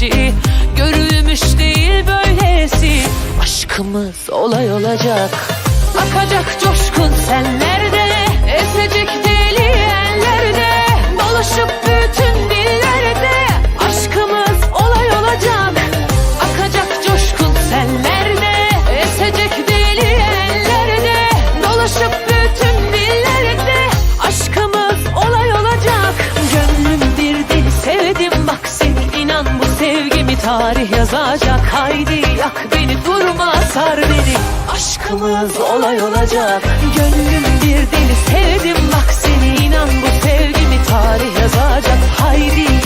güneşi Görülmüş değil böylesi. Aşkımız olay olacak. Akacak coşkun senlerde. Esecek deli ellerde Dolaşıp Aşkımız olay olacak. Gönlüm bir deli sevdim bak seni. İnan bu sevgimi tarih yazacak. Haydi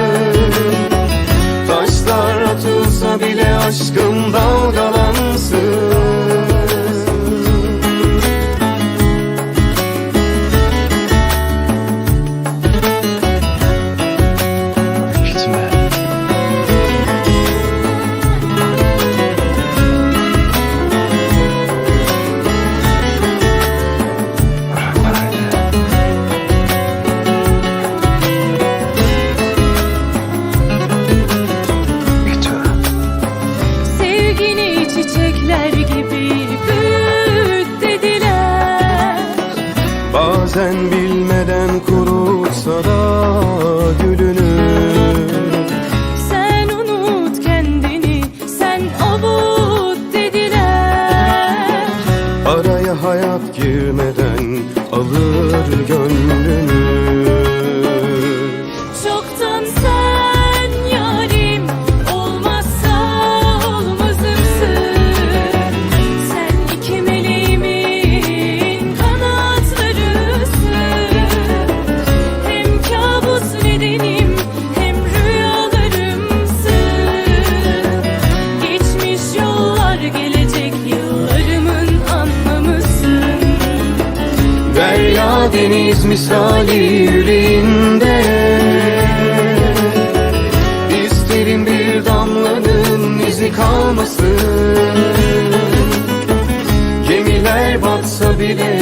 Bazen bilmeden kurutsa da deniz misali yüreğinde. İsterim bir damlanın izi kalmasın. Gemiler batsa bile